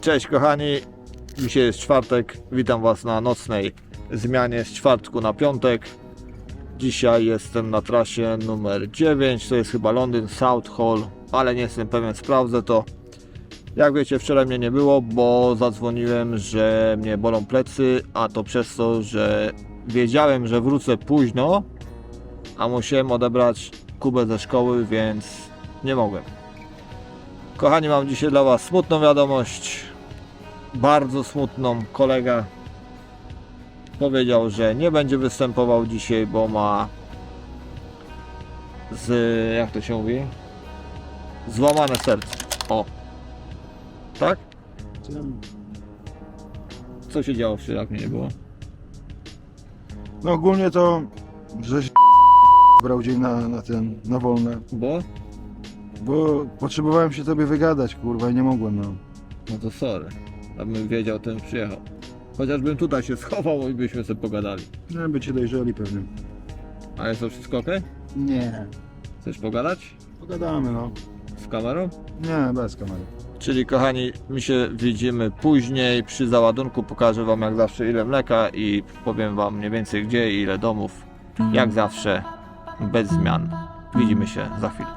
Cześć kochani, dzisiaj jest czwartek, witam Was na nocnej zmianie z czwartku na piątek. Dzisiaj jestem na trasie numer 9, to jest chyba Londyn South Hall, ale nie jestem pewien, sprawdzę to. Jak wiecie, wczoraj mnie nie było, bo zadzwoniłem, że mnie bolą plecy, a to przez to, że wiedziałem, że wrócę późno, a musiałem odebrać Kubę ze szkoły, więc nie mogłem. Kochani, mam dzisiaj dla Was smutną wiadomość. Bardzo smutną. Kolega powiedział, że nie będzie występował dzisiaj, bo ma z. jak to się mówi? Złamane serce. O. Tak? Co się działo wczoraj, jak mnie nie było? No ogólnie to, że się brał dzień na, na ten, na wolne, Bo? bo potrzebowałem się tobie wygadać, kurwa, i nie mogłem, no. No to sorry. Abym wiedział, ten przyjechał. Chociażbym tutaj się schował i byśmy sobie pogadali. Nie, by cię dojrzeli pewnie. A jest to wszystko ok? Nie. Chcesz pogadać? Pogadamy, no. Z kamerą? Nie, bez kamery. Czyli kochani, my się widzimy później przy załadunku. Pokażę Wam jak zawsze ile mleka i powiem Wam mniej więcej gdzie i ile domów. Jak zawsze, bez zmian. Widzimy się za chwilę.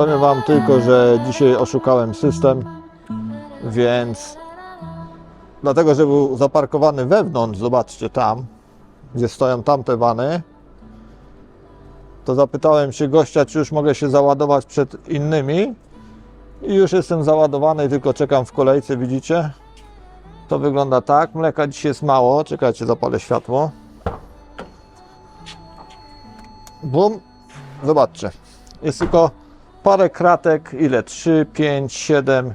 Powiem Wam tylko, że dzisiaj oszukałem system, więc dlatego, że był zaparkowany wewnątrz, zobaczcie tam, gdzie stoją tamte wany, to zapytałem się gościa, czy już mogę się załadować przed innymi. I już jestem załadowany, tylko czekam w kolejce, widzicie? To wygląda tak. Mleka dzisiaj jest mało. Czekajcie, zapalę światło. Bum. Zobaczcie. Jest tylko parę kratek. Ile? 3, 5, 7,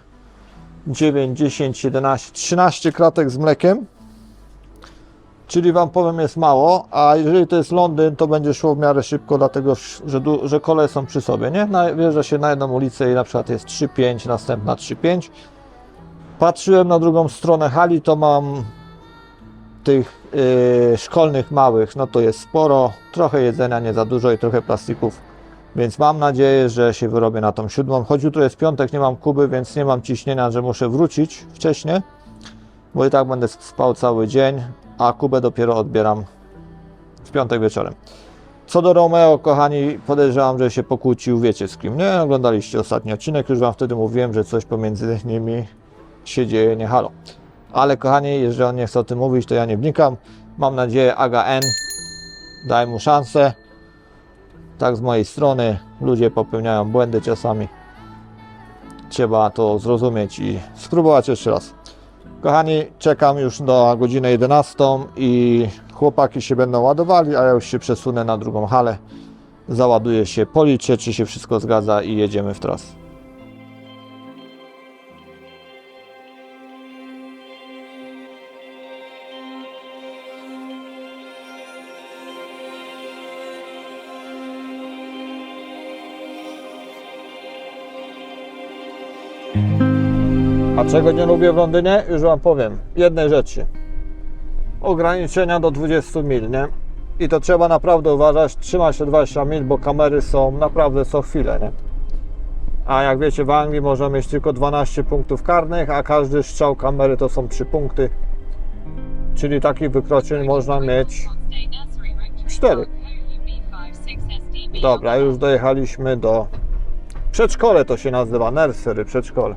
9, 10, 11, 13 kratek z mlekiem. Czyli Wam powiem jest mało, a jeżeli to jest Londyn, to będzie szło w miarę szybko, dlatego że, że kole są przy sobie, nie? Wjeżdża się na jedną ulicę i na przykład jest 3-5, następna 3-5. Patrzyłem na drugą stronę hali, to mam tych yy, szkolnych małych, no to jest sporo, trochę jedzenia, nie za dużo i trochę plastików, więc mam nadzieję, że się wyrobię na tą siódmą. Choć jutro jest piątek, nie mam Kuby, więc nie mam ciśnienia, że muszę wrócić wcześniej, bo i tak będę spał cały dzień, a Kubę dopiero odbieram w piątek wieczorem. Co do Romeo, kochani, podejrzewam, że się pokłócił, wiecie z kim, nie? Oglądaliście ostatni odcinek, już Wam wtedy mówiłem, że coś pomiędzy nimi się dzieje, nie halo. Ale kochani, jeżeli on nie chce o tym mówić, to ja nie wnikam. Mam nadzieję, Aga N, daj mu szansę. Tak z mojej strony, ludzie popełniają błędy czasami. Trzeba to zrozumieć i spróbować jeszcze raz. Kochani, czekam już do godziny 11 i chłopaki się będą ładowali, a ja już się przesunę na drugą halę. Załaduję się, policzę, czy się wszystko zgadza i jedziemy w trasę. Czego nie lubię w Londynie? Już Wam powiem. Jednej rzeczy. Ograniczenia do 20 mil, nie? I to trzeba naprawdę uważać. Trzyma się 20 mil, bo kamery są naprawdę co chwilę, nie? A jak wiecie, w Anglii można mieć tylko 12 punktów karnych, a każdy strzał kamery to są 3 punkty. Czyli takich wykroczeń można mieć 4. Dobra, już dojechaliśmy do przedszkole to się nazywa, nursery, przedszkole.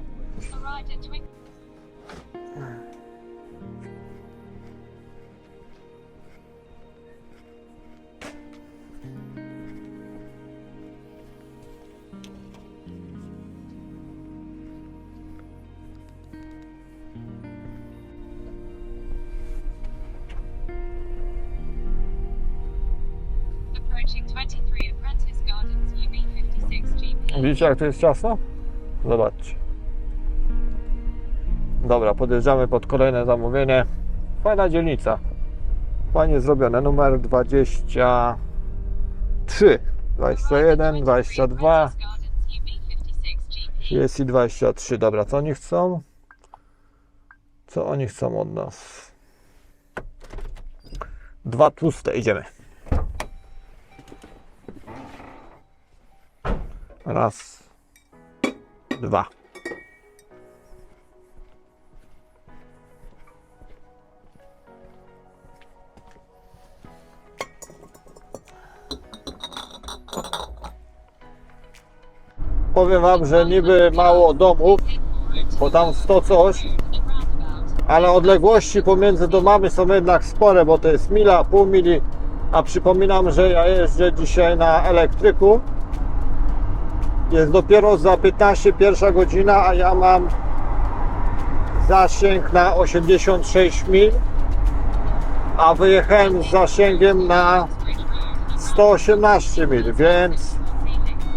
Widzicie jak to jest ciasno? Zobaczcie. Dobra, podjeżdżamy pod kolejne zamówienie. Fajna dzielnica. Fajnie zrobione. Numer 23, 21, 22. Jest i 23. Dobra, co oni chcą? Co oni chcą od nas? Dwa tłuste, idziemy. Raz, dwa. Powiem wam, że niby mało domów, bo tam 100 coś, ale odległości pomiędzy domami są jednak spore, bo to jest mila, pół mili, a przypominam, że ja jeżdżę dzisiaj na elektryku. Jest dopiero za 15 pierwsza godzina, a ja mam zasięg na 86 mil, a wyjechałem z zasięgiem na 118 mil, więc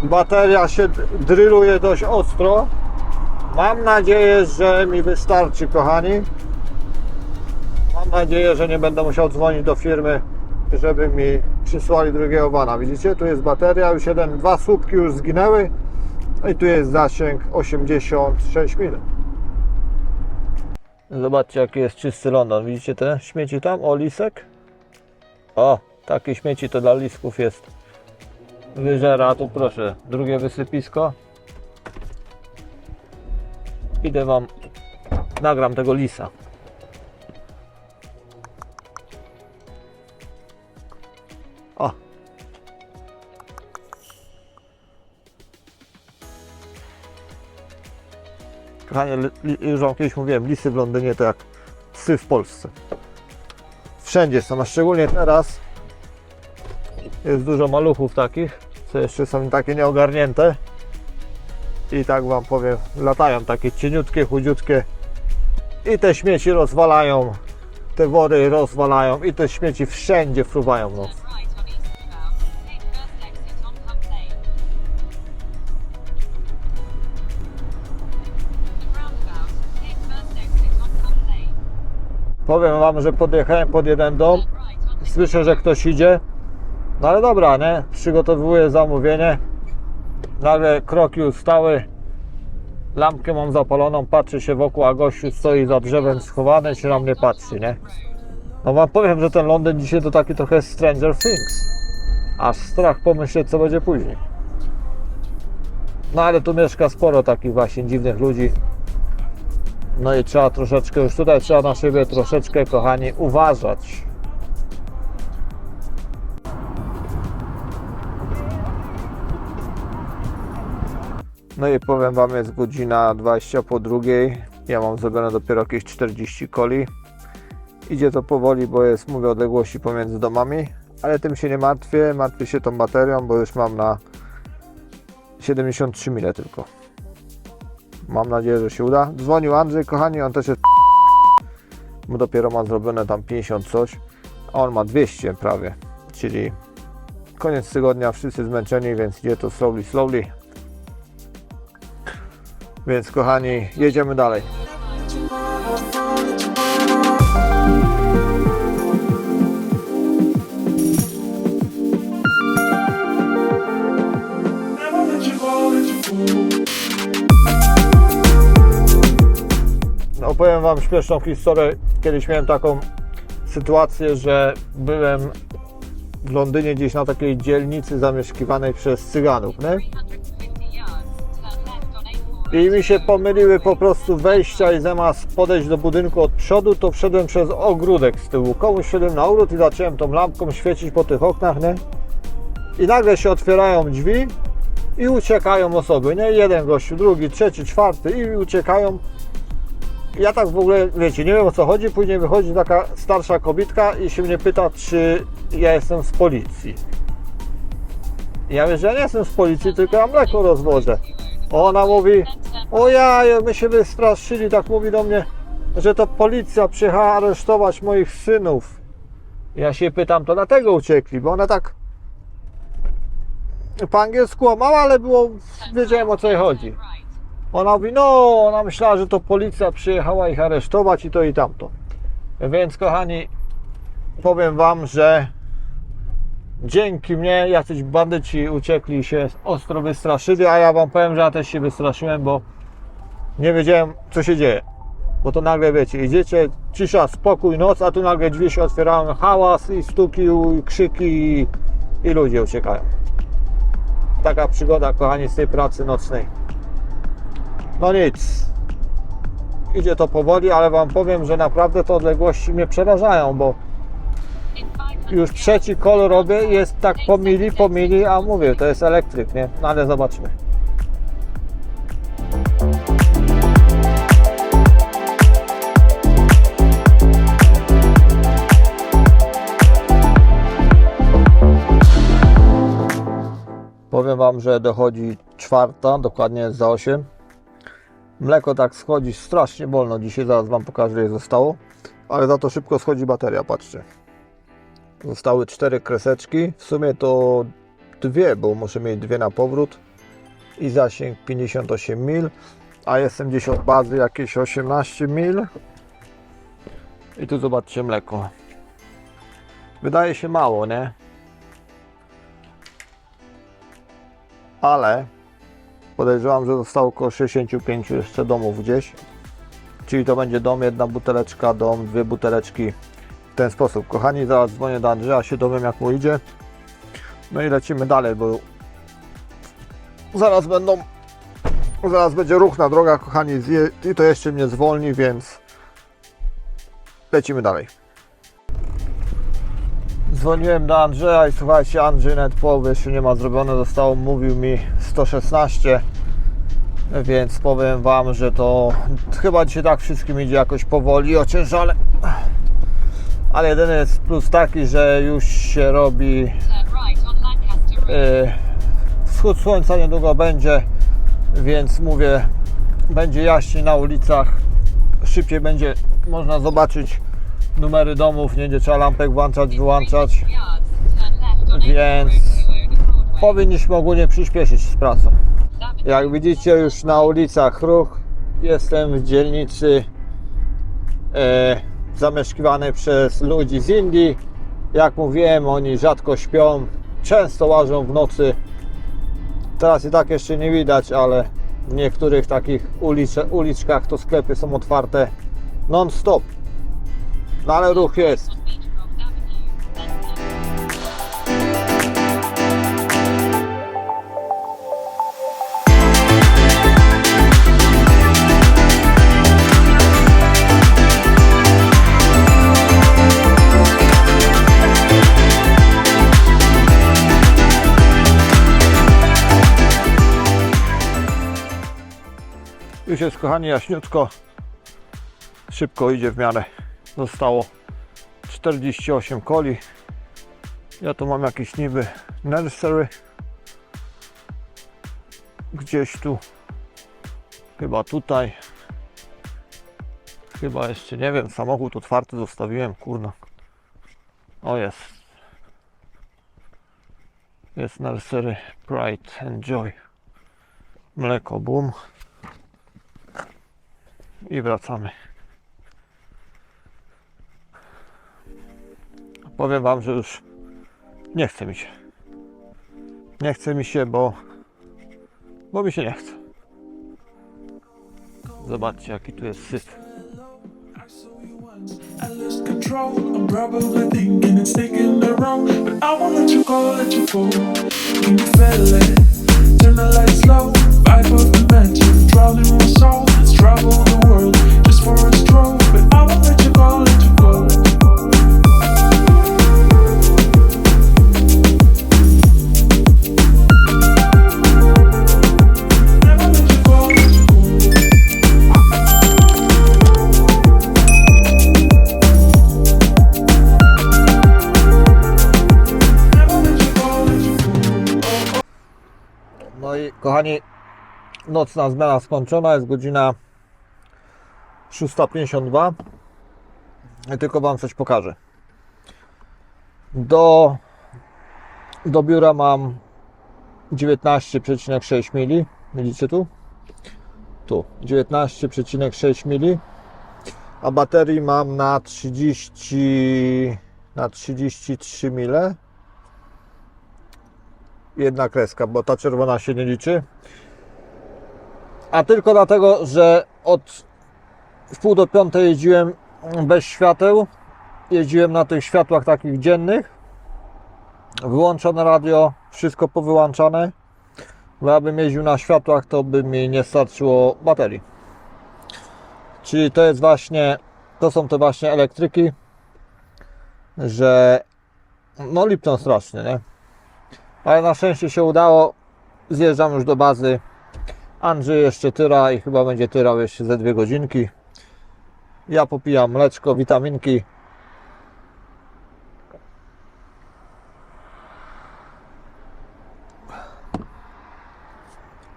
bateria się d- drilluje dość ostro. Mam nadzieję, że mi wystarczy, kochani. Mam nadzieję, że nie będę musiał dzwonić do firmy, żeby mi przysłali drugiego wana. Widzicie, tu jest bateria, już jeden, dwa słupki już zginęły i tu jest zasięg 86 mil. Zobaczcie, jaki jest czysty London. Widzicie te śmieci tam? O, lisek? O, takie śmieci to dla lisków jest. Wyżera, tu proszę, drugie wysypisko. Idę wam, nagram tego lisa. Kochanie, już wam kiedyś mówiłem, lisy w Londynie to jak psy w Polsce. Wszędzie są, a szczególnie teraz jest dużo maluchów takich, co jeszcze są takie nieogarnięte. I tak wam powiem, latają takie cieniutkie, chudziutkie i te śmieci rozwalają, te wory rozwalają i te śmieci wszędzie fruwają. No. Powiem wam, że podjechałem pod jeden dom, słyszę, że ktoś idzie, no ale dobra, nie? Przygotowuję zamówienie. Nagle kroki ustały. Lampkę mam zapaloną, patrzę się wokół, a gościu stoi za drzewem schowany, się na mnie patrzy, nie? No wam powiem, że ten Londyn dzisiaj to taki trochę Stranger Things. Aż strach pomyśleć, co będzie później. No ale tu mieszka sporo takich właśnie dziwnych ludzi. No i trzeba troszeczkę, już tutaj trzeba na siebie troszeczkę, kochani, uważać. No i powiem Wam, jest godzina 20 po drugiej. Ja mam zrobione dopiero jakieś 40 coli. Idzie to powoli, bo jest, mówię, odległości pomiędzy domami, ale tym się nie martwię. Martwię się tą baterią, bo już mam na 73 mile tylko. Mam nadzieję, że się uda. Dzwonił Andrzej, kochani, on też jest bo dopiero ma zrobione tam 50 coś, a on ma 200 prawie, czyli koniec tygodnia, wszyscy zmęczeni, więc idzie to slowly, slowly. Więc kochani, jedziemy dalej. Opowiem Wam śmieszną historię. Kiedyś miałem taką sytuację, że byłem w Londynie gdzieś na takiej dzielnicy zamieszkiwanej przez Cyganów, nie? I mi się pomyliły po prostu wejścia i zamiast podejść do budynku od przodu, to wszedłem przez ogródek z tyłu. Komuś wszedłem na ogród i zacząłem tą lampką świecić po tych oknach, nie? I nagle się otwierają drzwi i uciekają osoby, nie? Jeden gościu, drugi, trzeci, czwarty i uciekają. Ja tak w ogóle, wiecie, nie wiem o co chodzi, później wychodzi taka starsza kobitka i się mnie pyta, czy ja jestem z policji. Ja mówię, że ja nie jestem z policji, tylko ja mleko rozwożę. Ona mówi, o ja, my się wystraszyli, tak mówi do mnie, że to policja przyjechała aresztować moich synów. Ja się pytam, to dlatego uciekli, bo ona tak po angielsku łamała, ale było, wiedziałem o co jej chodzi. Ona mówi, no, ona myślała, że to policja przyjechała ich aresztować i to i tamto. Więc kochani, powiem wam, że dzięki mnie jacyś bandyci uciekli się ostro wystraszyli, a ja wam powiem, że ja też się wystraszyłem, bo nie wiedziałem co się dzieje. Bo to nagle wiecie, idziecie, cisza, spokój, noc, a tu nagle drzwi się otwierają, hałas i stuki, i krzyki i, i ludzie uciekają. Taka przygoda, kochani, z tej pracy nocnej. No nic. Idzie to powoli, ale wam powiem, że naprawdę te odległości mnie przerażają, bo już trzeci kol robię jest tak po mili, po mili, a mówię, to jest elektryk, nie? No ale zobaczmy. Powiem Wam, że dochodzi czwarta, dokładnie za 8. Mleko tak schodzi strasznie wolno dzisiaj, zaraz Wam pokażę ile zostało. Ale za to szybko schodzi bateria, patrzcie. Zostały cztery kreseczki, w sumie to dwie, bo muszę mieć dwie na powrót. I zasięg 58 mil, a jestem gdzieś od bazy jakieś 18 mil. I tu zobaczcie mleko. Wydaje się mało, nie? ale podejrzewam, że zostało około 65 jeszcze domów gdzieś. Czyli to będzie dom, jedna buteleczka, dom, dwie buteleczki w ten sposób. Kochani, zaraz dzwonię do Andrzeja, się dowiem jak mu idzie. No i lecimy dalej, bo zaraz będą, zaraz będzie ruch na drogach, kochani, i to jeszcze mnie zwolni, więc lecimy dalej. Dzwoniłem do Andrzeja i słuchajcie, Andrzej nawet połowy jeszcze nie ma zrobione, zostało, mówił mi 116, więc powiem Wam, że to chyba dzisiaj tak wszystkim idzie jakoś powoli, ociężale. Ale jedyny jest plus taki, że już się robi e, wschód słońca niedługo będzie, więc mówię, będzie jaśniej na ulicach, szybciej będzie można zobaczyć numery domów, nie będzie trzeba lampek włączać, wyłączać. Więc. Powinniśmy ogólnie przyspieszyć z pracą. Jak widzicie już na ulicach ruch, jestem w dzielnicy e, zamieszkiwanej przez ludzi z Indii. Jak mówiłem, oni rzadko śpią, często łażą w nocy. Teraz i tak jeszcze nie widać, ale w niektórych takich ulic, uliczkach to sklepy są otwarte non-stop. No ale ruch jest. Jest kochani jaśniutko. Szybko idzie w miarę. Zostało 48 koli. Ja tu mam jakiś niby nursery. Gdzieś tu. Chyba tutaj. Chyba jeszcze nie wiem. Samochód otwarty zostawiłem. Kurna. O jest. Jest nursery Pride and Joy. Mleko boom i wracamy. Powiem Wam, że już nie chce mi się. Nie chce mi się, bo, bo mi się nie chce. Zobaczcie, jaki tu jest syf. It's? Turn the lights low. Vibe of the drowning my soul. Travel nocna zmiana skończona, jest godzina 6.52. I tylko Wam coś pokażę. Do, do biura mam 19,6 mili. Widzicie tu? tu 19,6 mili, a baterii mam na 30 na 33 mile. Jedna kreska, bo ta czerwona się nie liczy. A tylko dlatego, że od w pół do piątej jeździłem bez świateł. Jeździłem na tych światłach takich dziennych. Wyłączone radio, wszystko powyłączane. Bo jakbym jeździł na światłach, to by mi nie starczyło baterii. Czyli to jest właśnie, to są te właśnie elektryki, że no lipną strasznie, nie? Ale na szczęście się udało. Zjeżdżam już do bazy. Andrzej jeszcze tyra i chyba będzie tyrał jeszcze ze dwie godzinki. Ja popijam mleczko, witaminki.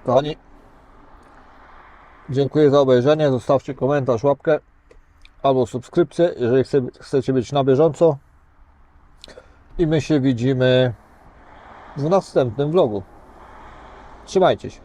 Kochani, dziękuję za obejrzenie. Zostawcie komentarz, łapkę albo subskrypcję, jeżeli chce, chcecie być na bieżąco. I my się widzimy w następnym vlogu. Trzymajcie się.